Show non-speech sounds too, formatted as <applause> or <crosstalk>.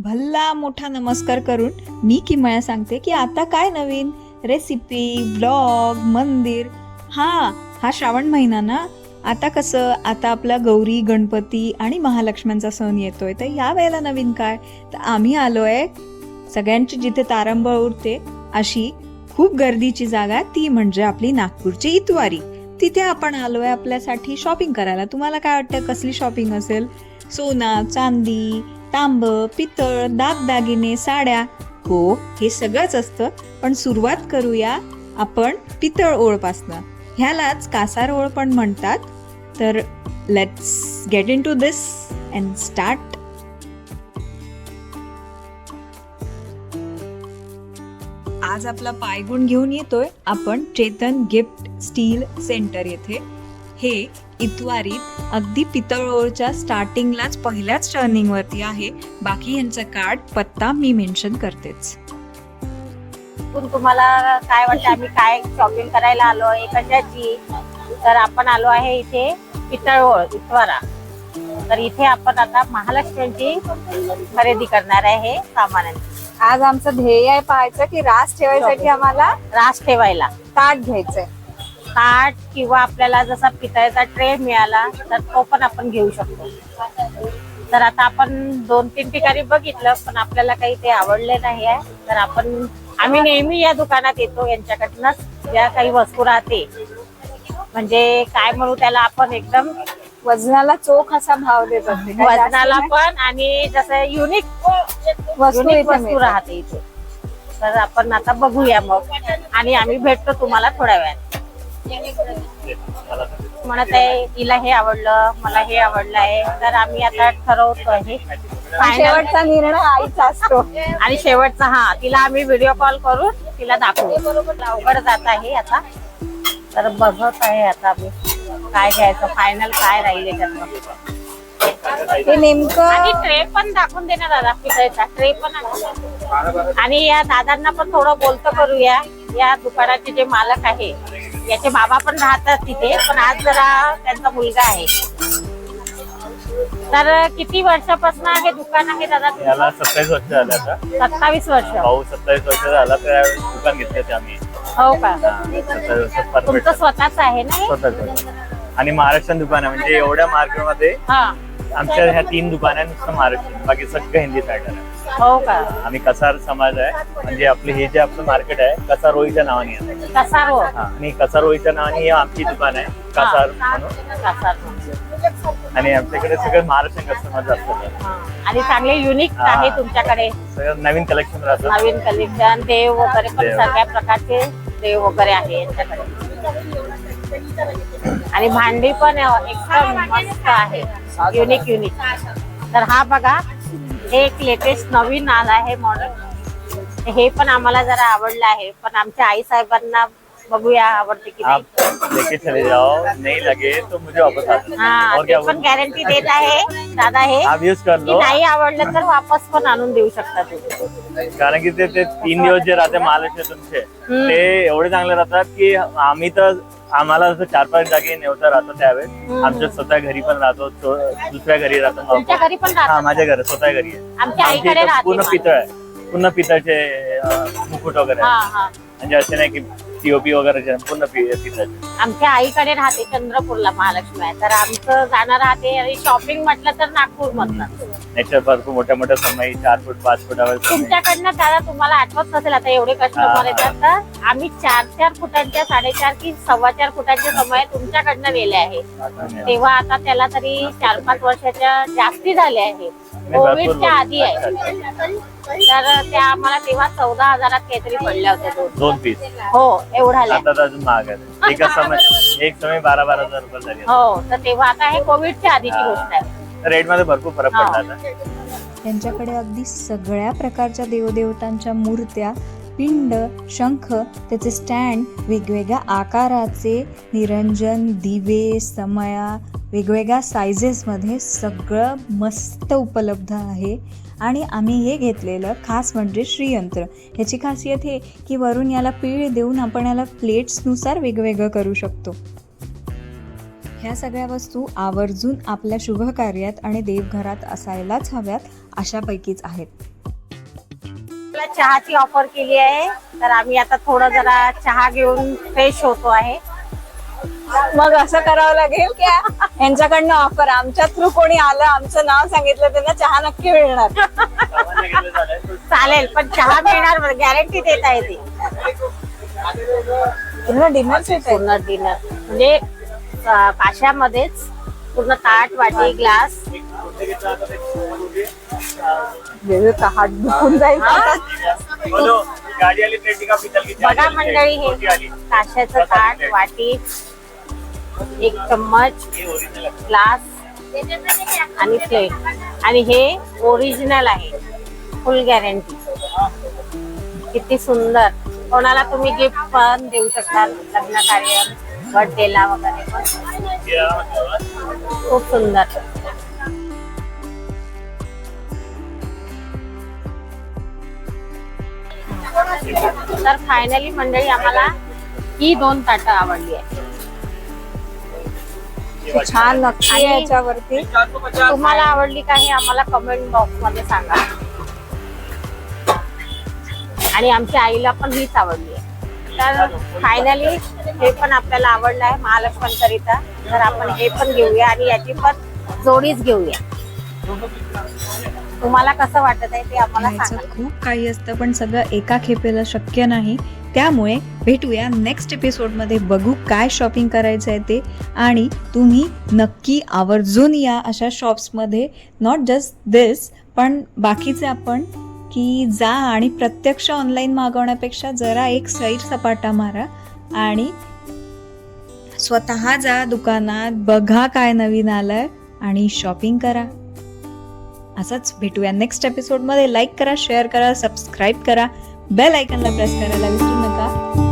भल्ला मोठा नमस्कार करून मी किमया सांगते की आता काय नवीन? रेसिपी ब्लॉग मंदिर. हा हा श्रावण महिना ना? आता कसं? आता आपला गौरी गणपती आणि महालक्ष्म्यांचा सण येतोय. तर या वेळेला नवीन काय? तर आम्ही आलो आहे सगळ्यांची जिथे तारंबळ उरते अशी खूप गर्दीची जागा ती म्हणजे आपली नागपूरची इतवारी. तिथे आपण आलो आहे आपल्यासाठी शॉपिंग करायला. तुम्हाला काय वाटतं? कसली शॉपिंग असेल? सोना चांदी तांब पितळ दागदागिने साड्या. हो हे सगळंच असतं. पण सुरुवात करूया आपण पितळ ओळपासनं. ह्यालाच कासार ओळ पण म्हणतात. तर let's get into this and start आज आपला पायगुण घेऊन येतोय. आपण चेतन गिफ्ट स्टील सेंटर येथे. हे इतवारीत अगदी पितळोळच्या स्टार्टिंगलाच पहिल्याच टर्निंग वरती आहे. बाकी यांचं कार्ड पत्ता मी मेन्शन करतेच. पण तुम्हाला काय वाटतं? आम्ही काय शॉपिंग करायला आलो आहे? कशाची? तर आपण आलो आहे इथे पितळवळ इतवारा. तर इथे आपण आता महालक्ष्मीची खरेदी करणार आहे सामानांची. आज आमचं ध्येय आहे पाहायचं की रास ठेवायसाठी आम्हाला रास ठेवायला. ताट घ्यायचंय. ताट किंवा आपल्याला जसा पितळेचा ट्रे मिळाला तर तो पण आपण घेऊ शकतो. तर आता आपण दोन तीन ठिकाणी बघितलं पण आपल्याला काही ते आवडले नाही आहे. तर आपण आम्ही नेहमी या दुकानात येतो यांच्याकडनंच ज्या काही वस्तू राहते. म्हणजे काय म्हणू त्याला आपण एकदम वजनाला चोख असा भाव देत वजनाला? पण आणि जसं युनिक वस्तू. राहते इथे. तर आपण आता बघूया मग. आणि आम्ही भेटतो तुम्हाला थोड्या वेळात म्हणत आहे हिला हे आवडलं मला हे आवडलं आहे. तर आम्ही आता ठरवतो आहे Final. शेवटचा निर्णय आईचा असतो. आणि शेवटचा हा तिला आम्ही व्हिडिओ कॉल करून तिला दाखवू. अवघड जात आहे आता. तर बघत आहे आता आम्ही. काय घ्यायचं फायनल काय राहील याच्यातलं ते नेमकं आणि ट्रे पण दाखवून दे ना दादा पितळेचा. ट्रे पण. आणि या दादांना पण थोडं बोलतं करूया. या दुकानाचे जे मालक आहे याचे बाबा पण राहतात तिथे पण आज जरा त्यांचा मुलगा आहे. तर किती वर्षापासून हे दुकान आहे दादा याला सत्तावीस वर्ष झाले आता. सत्तावीस वर्ष. भाऊ सत्तावीस वर्ष झाला तर दुकान घेतले ते आम्ही. हो का? सत्तावीस वर्ष तुमचं स्वतःच आहे ना हे? स्वतःच. आणि महाराष्ट्रीयन दुकान आहे म्हणजे एवढ्या मार्केटमध्ये हा. आमच्या ह्या तीन दुकान आहे नुसतं महाराष्ट्र बाकी सगळं हिंदी पॅटर्न आहे. हो का? आम्ही कसार समाज आहे म्हणजे आपले हे जे आपलं मार्केट आहे कसार रोईच्या नावाने आहे. कसा रो हा, आणि कसार रोईच्या नावाने ही आमची दुकान आहे कसार म्हणून. कसा आणि आमच्याकडे सगळे महाराष्ट्रीयन कस्टमर असतात. आणि चांगले युनिक हा. आहे तुमच्याकडे. सगळं नवीन कलेक्शन राहतं नवीन कलेक्शन देव वगैरे पण देव. सगळ्या प्रकारचे देव वगैरे आहे यांच्याकडे. आणि भांडी पण एकदम मस्त आहे. युनिक युनिक तर हा बघा हे एक लेटेस्ट नवीन आला आहे मॉडेल हे पण आम्हाला जरा आवडलं आहे. पण आमच्या आई साहेबांना बघूया आवडते की आप नाही लेके चले जाओ. नहीं लगे तो मुझे वापस हा पण? गॅरंटी देत आहे दादा हे आप यूज कर की लो. नाही आवडलं तर वापस पण आणून देऊ शकता तुम्ही. कारण की ते तीन दिवस जे राहते महालक्ष्मी तुमचे. ते एवढे चांगले राहतात की आम्ही तर आम्हाला जसं चार पाच जागी नेवता राहतो त्यावेळेस. आमच्या स्वतः घरी पण राहतो दुसऱ्या घरी राहतो तुमच्या घरी पण हा माझ्या घरी स्वतः घरी आहे आमच्या इथं पूर्ण. पितळ आहे पूर्ण पितळचे मुकुट वगैरे हा. हा म्हणजे असे नाही की पीओपी वगैरे पूर्ण पि- पितळचे आमच्या आईकडे राहते चंद्रपूरला महालक्ष्मी आहे. तर आमचं जाणं राहते आणि शॉपिंग म्हटलं तर नागपूर मधलं याच्या भरपूर मोठ्या मोठ्या समय चार फूट पाच फुटावर. तुमच्याकडनं दादा तुम्हाला आठवत नसेल आता एवढे कस्टमर. येतात तर आम्ही चार चार फुटांच्या साडेचार की सव्वा चार फुटांचे समय तुमच्याकडनं नेले आहे. तेव्हा आता त्याला तरी चार पाच वर्षाच्या जास्ती झाले आहे. कोविडच्या आधी आहे. तर त्या आम्हाला तेव्हा चौदा हजारात काहीतरी पडल्या होत्या दोन. दोन पीस हो एवढा आता तर अजून महाग आहे <laughs> एका समय एक समय बारा बारा हजार रुपये झाले. हो तर तेव्हा आता हे कोविडच्या आधीची गोष्ट आहे. रेटमध्ये भरपूर फरक हा. पडला त्यांच्याकडे अगदी सगळ्या प्रकारच्या देवदेवतांच्या मूर्त्या पिंड शंख त्याचे स्टँड वेगवेगळ्या आकाराचे निरंजन दिवे समया वेगवेगळ्या सायझेसमध्ये सगळं मस्त उपलब्ध आहे. आणि आम्ही हे घेतलेलं खास म्हणजे श्रीयंत्र. ह्याची खासियत हे की वरून याला पीळ देऊन आपण याला प्लेट्सनुसार वेगवेगळं करू शकतो. ह्या सगळ्या वस्तू आवर्जून आपल्या शुभकार्यात आणि देवघरात असायलाच हव्यात अशापैकीच आहेत. आपल्या चहाची ऑफर केली आहे. तर आम्ही आता थोडं जरा चहा घेऊन फ्रेश होतो आहे. मग असं करावं लागेल की यांच्याकडनं ऑफर आमच्या थ्रू कोणी आलं आमचं नाव सांगितलं त्यांना चहा नक्की मिळणार. चालेल पण चहा मिळणार गॅरंटी देत आहे ती. पूर्ण डिनर पूर्ण डिनर म्हणजे अं, काशामध्येच पूर्ण ताट वाटी ग्लास. एक मोठे घेतलं आता ते छोटे. वेगळं का हात दुखून जाईल हा. बघा मंडळी हे काशाचं ताट वाटी एक चम्मच ग्लास आणि प्लेट आणि हे ओरिजिनल आहे. फुल गॅरंटी किती सुंदर. कोणाला तुम्ही गिफ्ट पण देऊ शकता लग्न कार्य बर्थडेला वगैरे पण. किराणा म्हटलं. खूप सुंदर. तर फायनली मंडळी आम्हाला ही दोन ताटं आवडली आहे छान आणि- याच्यावरती. तुम्हाला आवडली का हे आम्हाला कमेंट बॉक्समध्ये सांगा. आणि आमच्या आईला पण हीच आवडली आहे. तर फायनली हे पण आपल्याला आवडलं आहे महालक्ष्मणकरिता तर आपण हे पण घेऊया आणि याची पण जोडीच घेऊया. तुम्हाला कसं वाटत आहे ते आम्हाला सांगा. खूप काही असतं पण सगळं एका खेपेला शक्य नाही. त्यामुळे भेटूया नेक्स्ट एपिसोडमध्ये बघू काय शॉपिंग करायचं आहे ते. आणि तुम्ही नक्की आवर्जून या अशा शॉप्समध्ये नॉट जस्ट दिस पण बाकीचे आपण की जा आणि प्रत्यक्ष ऑनलाईन मागवण्यापेक्षा जरा एक सैर सपाटा मारा आणि स्वतः जा दुकानात बघा काय नवीन आलंय आणि शॉपिंग करा. असंच भेटूया नेक्स्ट एपिसोडमध्ये लाईक करा शेअर करा सबस्क्राईब करा. बेल आयकनला प्रेस करायला विसरू नका.